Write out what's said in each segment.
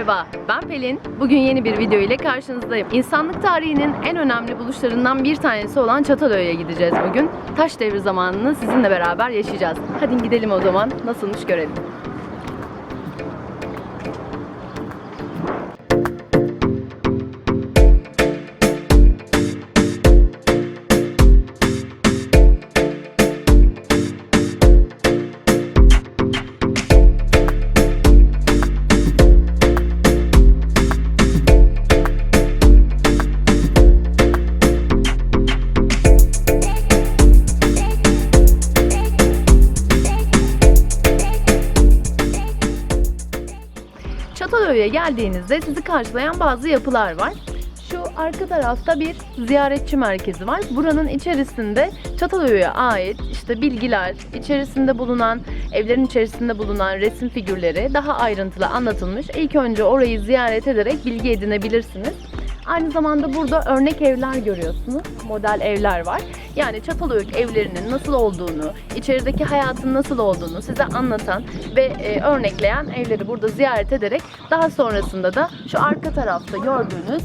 Merhaba, ben Pelin. Bugün yeni bir video ile karşınızdayım. İnsanlık tarihinin en önemli buluşlarından bir tanesi olan Çatalhöyük'e gideceğiz bugün. Taş devri zamanını sizinle beraber yaşayacağız. Hadi gidelim o zaman, nasılmış görelim. Geldiğinizde sizi karşılayan bazı yapılar var. Şu arka tarafta bir ziyaretçi merkezi var. Buranın içerisinde Çatalhöyük'e ait işte bilgiler, içerisinde bulunan, evlerin içerisinde bulunan resim figürleri daha ayrıntılı anlatılmış. İlk önce orayı ziyaret ederek bilgi edinebilirsiniz. Aynı zamanda burada örnek evler görüyorsunuz. Model evler var. Yani Çatalhöyük evlerinin nasıl olduğunu, içerideki hayatın nasıl olduğunu size anlatan ve e, örnekleyen evleri burada ziyaret ederek daha sonrasında da şu arka tarafta gördüğünüz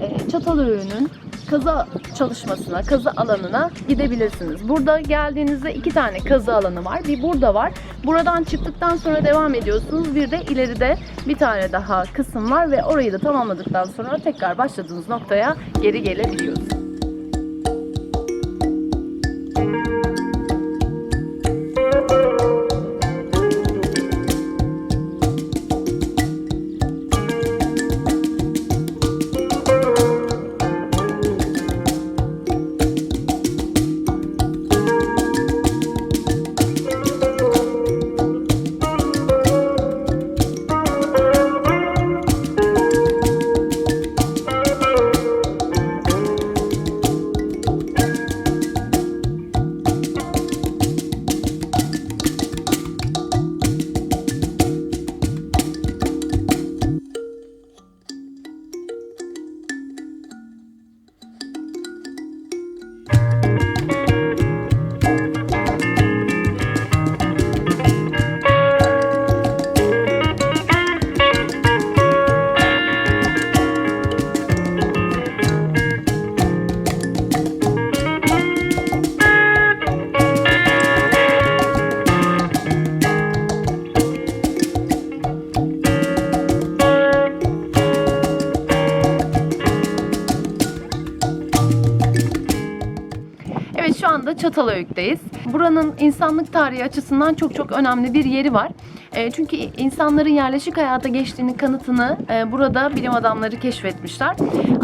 e, Çatalhöyük'ün kazı çalışmasına, kazı alanına gidebilirsiniz. Burada geldiğinizde iki tane kazı alanı var. Bir burada var. Buradan çıktıktan sonra devam ediyorsunuz. Bir de ileride bir tane daha kısım var ve orayı da tamamladıktan sonra tekrar başladığınız noktaya geri gelebiliyorsunuz. Çatalhöyük'teyiz. Buranın insanlık tarihi açısından çok çok önemli bir yeri var. E, çünkü insanların yerleşik hayata geçtiğini kanıtını e, burada bilim adamları keşfetmişler.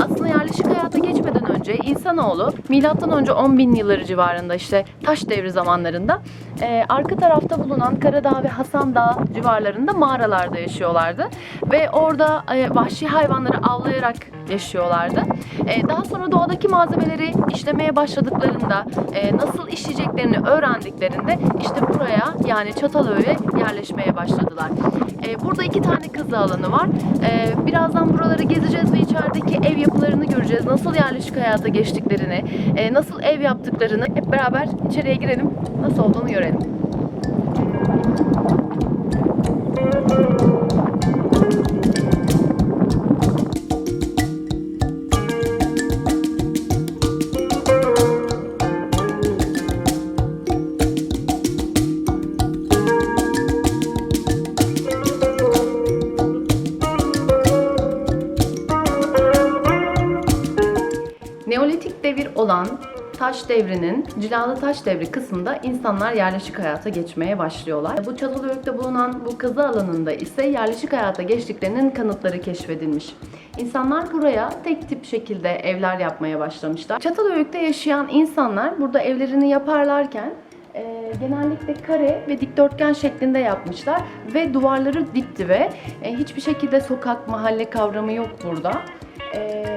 Aslında yerleşik hayata geçmeden önce insanoğlu milattan önce 10 bin yılları civarında işte taş devri zamanlarında e, arka tarafta bulunan Karadağ ve Hasan Dağı civarlarında mağaralarda yaşıyorlardı. Ve orada vahşi hayvanları avlayarak yaşıyorlardı. E, daha sonra doğadaki malzemeleri işlemeye başladıklarında e, nasıl işleyeceklerini öğrendiklerinde işte buraya yani Çatalhöyük'e yerleşmeye başladılar. E, burada iki tane kazı alanı var. E, birazdan buraları gezeceğiz ve içerideki ev yapılarını göreceğiz. Nasıl yerleşik hayata geçtiklerini, e, nasıl ev yaptıklarını hep beraber içeriye girelim. Nasıl olduğunu görelim. Taş devrinin cilalı taş devri kısmında insanlar yerleşik hayata geçmeye başlıyorlar. Bu Çatalhöyük'te bulunan bu kazı alanında ise yerleşik hayata geçtiklerinin kanıtları keşfedilmiş. İnsanlar buraya tek tip şekilde evler yapmaya başlamışlar. Çatalhöyük'te yaşayan insanlar burada evlerini yaparlarken e, genellikle kare ve dikdörtgen şeklinde yapmışlar ve duvarları dipti ve e, hiçbir şekilde sokak, mahalle kavramı yok burada. Bir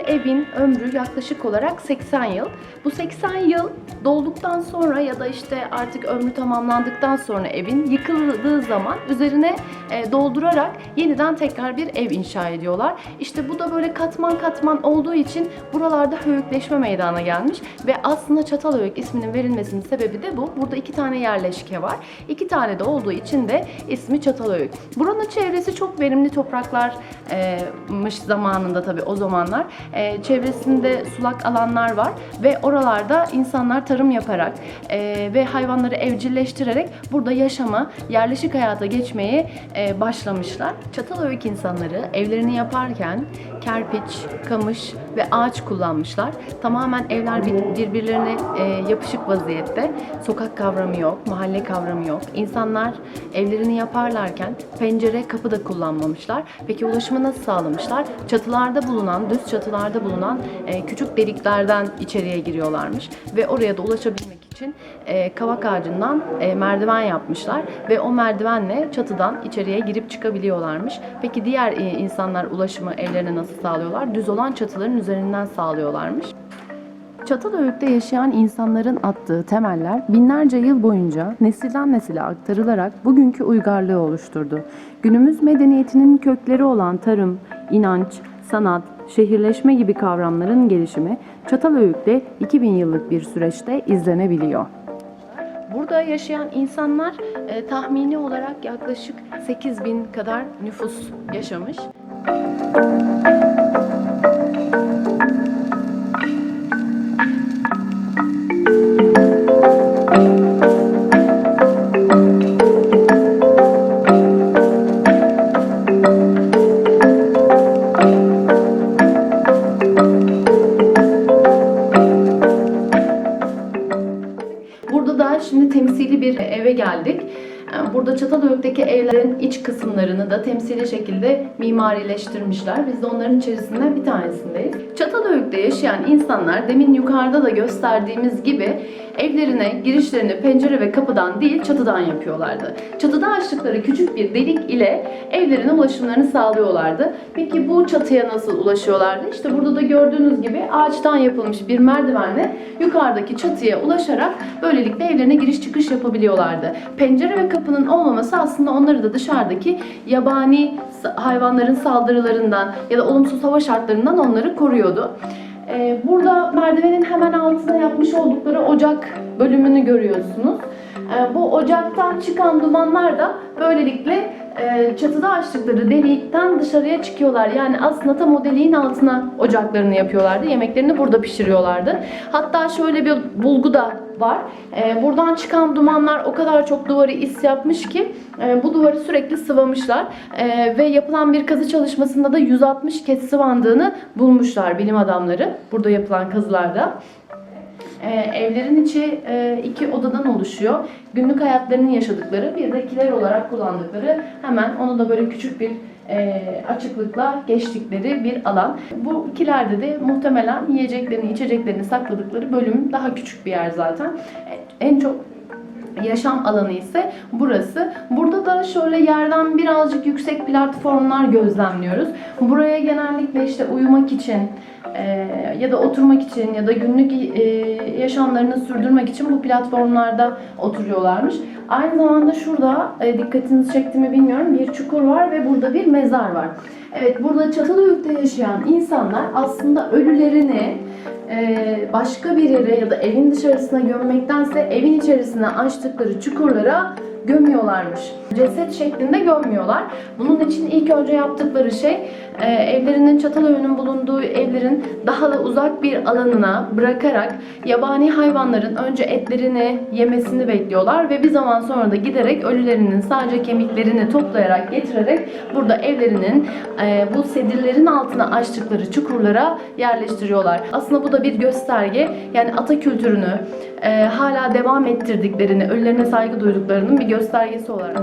evin ömrü yaklaşık olarak 80 yıl. Bu 80 yıl dolduktan sonra ya da işte artık ömrü tamamlandıktan sonra evin yıkıldığı zaman üzerine e, doldurarak yeniden tekrar bir ev inşa ediyorlar. İşte bu da böyle katman katman olduğu için buralarda höyükleşme meydana gelmiş ve aslında Çatalhöyük isminin verilmesinin sebebi de bu. Burada iki tane yerleşke var. İki tane de olduğu için de ismi Çatalhöyük. Buranın çevresi çok verimli topraklarmış zamanında tabii o zamanlar. E, çevresinde sulak alanlar var ve oralarda insanlar tarım yaparak e, ve hayvanları evcilleştirerek burada yaşama, yerleşik hayata geçmeyi e, başlamışlar. Çatalhöyük insanları evlerini yaparken kerpiç, kamış ve ağaç kullanmışlar. Tamamen evler bir- birbirlerine e, yapışık vaziyette. Sokak kavramı yok, mahalle kavramı yok. İnsanlar evlerini yaparlarken pencere, kapı da kullanmamışlar. Peki ulaşımı nasıl sağlamışlar? Çatılarda bulunan, düz çatılarda bulunan e, küçük deliklerden içeriye giriyorlarmış ve oraya da ulaşabilmek için e, kavak ağacından e, merdiven yapmışlar ve o merdivenle çatıdan içeriye girip çıkabiliyorlarmış. Peki diğer insanlar ulaşımı evlerine nasıl sağlıyorlar? Düz olan çatıların üzerinden sağlıyorlarmış. Çatalhöyük'te yaşayan insanların attığı temeller binlerce yıl boyunca nesilden nesile aktarılarak bugünkü uygarlığı oluşturdu. Günümüz medeniyetinin kökleri olan tarım, inanç, sanat, şehirleşme gibi kavramların gelişimi Çatalhöyük'te 2000 yıllık bir süreçte izlenebiliyor. Burada yaşayan insanlar e, tahmini olarak yaklaşık 8000 kadar nüfus yaşamış. Burada Burada Çatalhöyük'teki evlerin iç kısımlarını da temsili şekilde mimarileştirmişler. Biz de onların içerisinden bir tanesindeyiz. Çatalhöyük'te yaşayan insanlar demin yukarıda da gösterdiğimiz gibi evlerine girişlerini pencere ve kapıdan değil çatıdan yapıyorlardı. Çatıda açtıkları küçük bir delik ile evlerine ulaşımlarını sağlıyorlardı. Peki bu çatıya nasıl ulaşıyorlardı? İşte burada da gördüğünüz gibi ağaçtan yapılmış bir merdivenle yukarıdaki çatıya ulaşarak böylelikle evlerine giriş çıkış yapabiliyorlardı. Pencere ve kapının olmaması aslında onları da dışarıdaki yabani hayvanların saldırılarından ya da olumsuz hava şartlarından onları koruyordu. Ee, Burada merdivenin hemen altına yapmış oldukları ocak bölümünü görüyorsunuz. Ee, Bu ocaktan çıkan dumanlar da böylelikle e, çatıda açtıkları delikten dışarıya çıkıyorlar. Yani aslında tam o deliğin altına ocaklarını yapıyorlardı. Yemeklerini burada pişiriyorlardı. Hatta şöyle bir bulgu da var. Ee, Buradan çıkan dumanlar o kadar çok duvarı is yapmış ki e, bu duvarı sürekli sıvamışlar. Ee, Ve yapılan bir kazı çalışmasında da 160 kez sıvandığını bulmuşlar bilim adamları. Burada yapılan kazılarda. Ee, evlerin içi e, iki odadan oluşuyor. Günlük hayatlarını yaşadıkları, bir de kiler olarak kullandıkları hemen onu da böyle küçük bir e, açıklıkla geçtikleri bir alan. Bu kilerde de muhtemelen yiyeceklerini, içeceklerini sakladıkları bölüm daha küçük bir yer zaten. E, En çok yaşam alanı ise burası. Burada da şöyle yerden birazcık yüksek platformlar gözlemliyoruz. Buraya genellikle işte uyumak için e, ya da oturmak için ya da günlük e, yaşamlarını sürdürmek için bu platformlarda oturuyorlarmış. Aynı zamanda şurada e, dikkatinizi çekti mi bilmiyorum bir çukur var ve burada bir mezar var. Evet burada Çatalhöyük'te yaşayan insanlar aslında ölülerini başka bir yere ya da evin dışarısına gömmektense evin içerisine açtıkları çukurlara gömüyorlarmış. Ceset şeklinde gömmüyorlar. Bunun için ilk önce yaptıkları şey e, evlerinin Çatalhöyük'ün bulunduğu evlerin daha da uzak bir alanına bırakarak yabani hayvanların önce etlerini yemesini bekliyorlar ve bir zaman sonra da giderek ölülerinin sadece kemiklerini toplayarak getirerek burada evlerinin e, bu sedirlerin altına açtıkları çukurlara yerleştiriyorlar. Aslında bu da bir gösterge. Yani ata kültürünü e, hala devam ettirdiklerini, ölülerine saygı duyduklarının bir göstergesi olarak.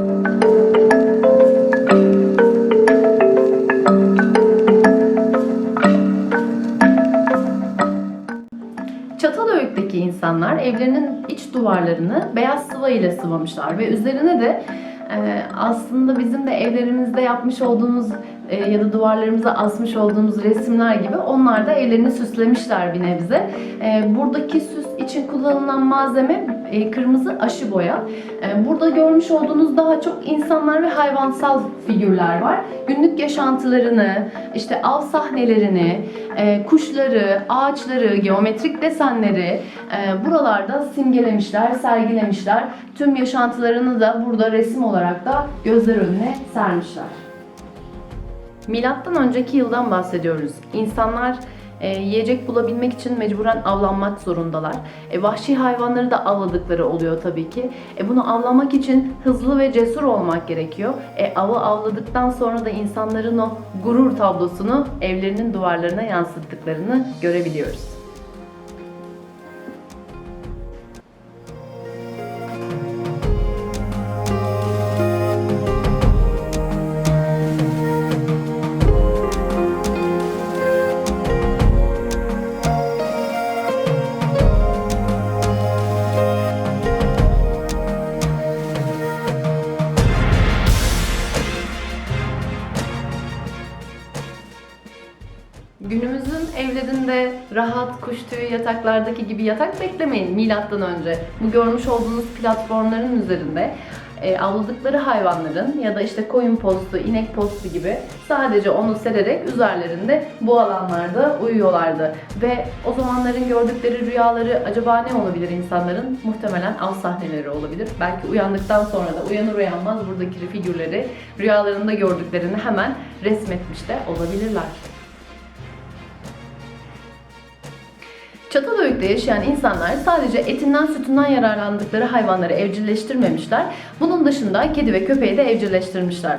Çatalhöyük'teki insanlar evlerinin iç duvarlarını beyaz sıva ile sıvamışlar ve üzerine de Ee, aslında bizim de evlerimizde yapmış olduğumuz e, ya da duvarlarımıza asmış olduğumuz resimler gibi onlar da evlerini süslemişler bir nebze. Ee, buradaki süs için kullanılan malzeme e, kırmızı aşı boya. Ee, burada görmüş olduğunuz daha çok insanlar ve hayvansal figürler var. Günlük yaşantılarını, işte av sahnelerini, e, kuşları, ağaçları, geometrik desenleri e, buralarda simgelemişler, sergilemişler. Tüm yaşantılarını da burada resim olarak da gözler önüne sermişler. Milattan önceki yıldan bahsediyoruz. İnsanlar e, yiyecek bulabilmek için mecburen avlanmak zorundalar. E, vahşi hayvanları da avladıkları oluyor tabii ki. E, bunu avlamak için hızlı ve cesur olmak gerekiyor. E, avı avladıktan sonra da insanların o gurur tablosunu evlerinin duvarlarına yansıttıklarını görebiliyoruz. Kuş tüyü yataklardaki gibi yatak beklemeyin milattan önce. Bu görmüş olduğunuz platformların üzerinde e, avladıkları hayvanların ya da işte koyun postu, inek postu gibi sadece onu sererek üzerlerinde bu alanlarda uyuyorlardı. Ve o zamanların gördükleri rüyaları acaba ne olabilir insanların? Muhtemelen av sahneleri olabilir. Belki uyandıktan sonra da uyanır uyanmaz buradaki figürleri rüyalarında gördüklerini hemen resmetmiş de olabilirler. Çatalhöyük'te yaşayan insanlar sadece etinden sütünden yararlandıkları hayvanları evcilleştirmemişler. Bunun dışında kedi ve köpeği de evcilleştirmişler.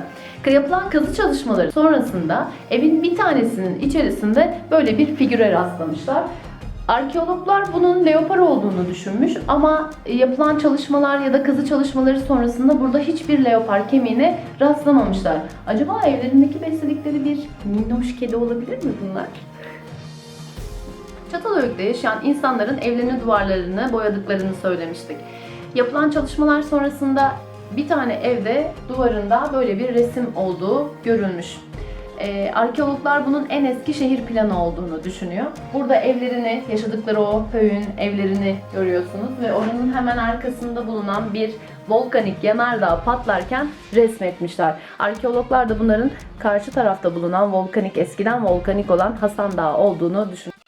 Yapılan kazı çalışmaları sonrasında evin bir tanesinin içerisinde böyle bir figüre rastlamışlar. Arkeologlar bunun leopar olduğunu düşünmüş ama yapılan çalışmalar ya da kazı çalışmaları sonrasında burada hiçbir leopar kemiğine rastlamamışlar. Acaba evlerindeki besledikleri bir minnoş kedi olabilir mi bunlar? Çatalhöyük'te yaşayan insanların evlerinin duvarlarını boyadıklarını söylemiştik. Yapılan çalışmalar sonrasında bir tane evde duvarında böyle bir resim olduğu görülmüş. Ee, arkeologlar bunun en eski şehir planı olduğunu düşünüyor. Burada evlerini, yaşadıkları o köyün evlerini görüyorsunuz ve oranın hemen arkasında bulunan bir volkanik yanardağ patlarken resmetmişler. Arkeologlar da bunların karşı tarafta bulunan volkanik, eskiden volkanik olan Hasan Dağı olduğunu düşünüyor.